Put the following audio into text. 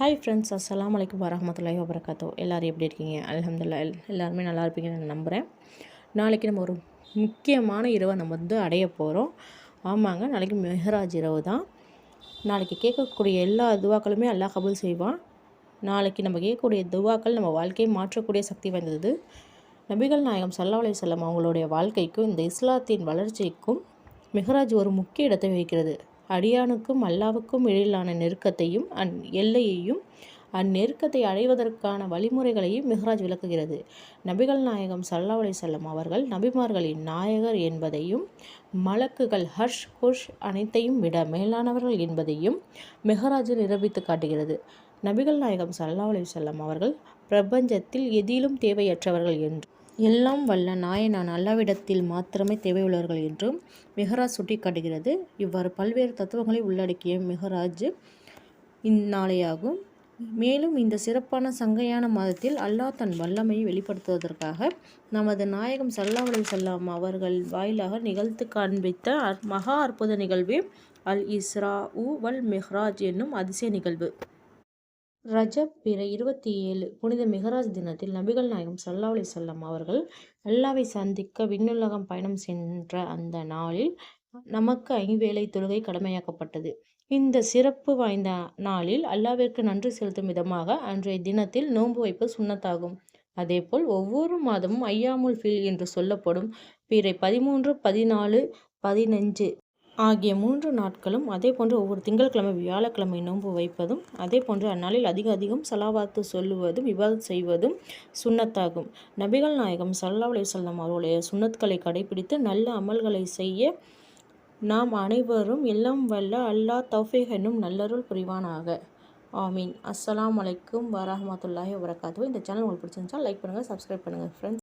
Hi friends அஸ்லாம் அலைக்கும் வரஹமத்துல்லாஹி வபரகாத்தோ எல்லோரும் எப்படி இருக்கீங்க? அலமதுல்லா எல் எல்லாருமே நல்லா இருப்பீங்கன்னு நான் நம்புகிறேன் நாளைக்கு நம்ம ஒரு முக்கியமான இரவை நம்ம வந்து அடைய போகிறோம் ஆமாங்க நாளைக்கு மெஹராஜ் இரவு தான். நாளைக்கு கேட்கக்கூடிய எல்லா துவாக்களுமே அல்லாஹ் கபுல் செய்வான். நாளைக்கு நம்ம கேட்கக்கூடிய துவாக்கள் நம்ம வாழ்க்கையை மாற்றக்கூடிய சக்தி வாய்ந்தது. நபிகள் நாயகம் சல்லா அலைஹி அவங்களுடைய வாழ்க்கைக்கும் இந்த இஸ்லாத்தின் வளர்ச்சிக்கும் மெஹராஜ் ஒரு முக்கிய இடத்தை வகிக்கிறது. அடியானுக்கும் அல்லாவுக்கும் இடையிலான நெருக்கத்தையும் அந் எல்லையையும் அந்நெருக்கத்தை அடைவதற்கான வழிமுறைகளையும் மெஹராஜ் விளக்குகிறது. நபிகள் நாயகம் சல்லா அலைஹி அவர்கள் நபிமார்களின் நாயகர் என்பதையும் மலக்குகள் ஹர்ஷ் குஷ் அனைத்தையும் விட மேலானவர்கள் என்பதையும் மெஹராஜ் நிரூபித்து காட்டுகிறது. நபிகள் நாயகம் சல்லா அலைஹி அவர்கள் பிரபஞ்சத்தில் எதிலும் தேவையற்றவர்கள் என்று எல்லாம் வல்ல நாயனான் அல்லாவிடத்தில் மாத்திரமே தேவையுள்ளவர்கள் என்றும் மெஹராஜ் சுட்டிக்காட்டுகிறது. இவ்வாறு பல்வேறு தத்துவங்களை உள்ளடக்கிய மெஹராஜ் இந்நாளையாகும். மேலும் இந்த சிறப்பான சங்கையான மாதத்தில் அல்லாஹ் தன் வல்லமையை வெளிப்படுத்துவதற்காக நமது நாயகம் சல்லா செல்லாம் அவர்கள் வாயிலாக நிகழ்த்து காண்பித்த மகா அற்புத நிகழ்வே அல் இஸ்ரா உ வல் மெஹ்ராஜ் என்னும் அதிசய நிகழ்வு. ரஜப் பிற இருபத்தி ஏழு புனித மிகராஜ் தினத்தில் நபிகள் நாயகம் சல்லா அலி செல்லம் அவர்கள் அல்லாவை சந்திக்க விண்ணுலகம் பயணம் சென்ற அந்த நாளில் நமக்கு ஐவேளை தொழுகை கடமையாக்கப்பட்டது. இந்த சிறப்பு வாய்ந்த நாளில் அல்லாவிற்கு நன்றி செலுத்தும் விதமாக அன்றைய தினத்தில் நோன்பு வைப்பு சுண்ணத்தாகும். அதேபோல் ஒவ்வொரு மாதமும் ஐயாமுல் ஃபில் என்று சொல்லப்படும். பிற பதிமூன்று பதினாலு பதினஞ்சு ஆகிய மூன்று நாட்களும் அதேபோன்று ஒவ்வொரு திங்கட்கிழமை வியாழக்கிழமை நோன்பு வைப்பதும் அதேபோன்று அந்நாளில் அதிக அதிகம் சலாவாத்து சொல்லுவதும் விவாதம் செய்வதும் சுண்ணத்தாகும். நபிகள் நாயகம் சல்லா அலைவல்லம் அவருடைய சுண்ணத்களை கடைபிடித்து நல்ல அமல்களை செய்ய நாம் அனைவரும் எல்லாம் வல்ல அல்லாஹ் தௌஃபீக் என்னும் நல்லருள் புரிவானாக. ஆமீன். அஸ்லாம் அலைக்கும் வரமத்துல்லாஹி வரகாத்து இந்த சேனல் உங்களுக்கு பிடிச்சிருந்துச்சா லைக் பண்ணுங்கள் சப்ஸ்கிரைப் பண்ணுங்கள் ஃப்ரெண்ட்ஸ்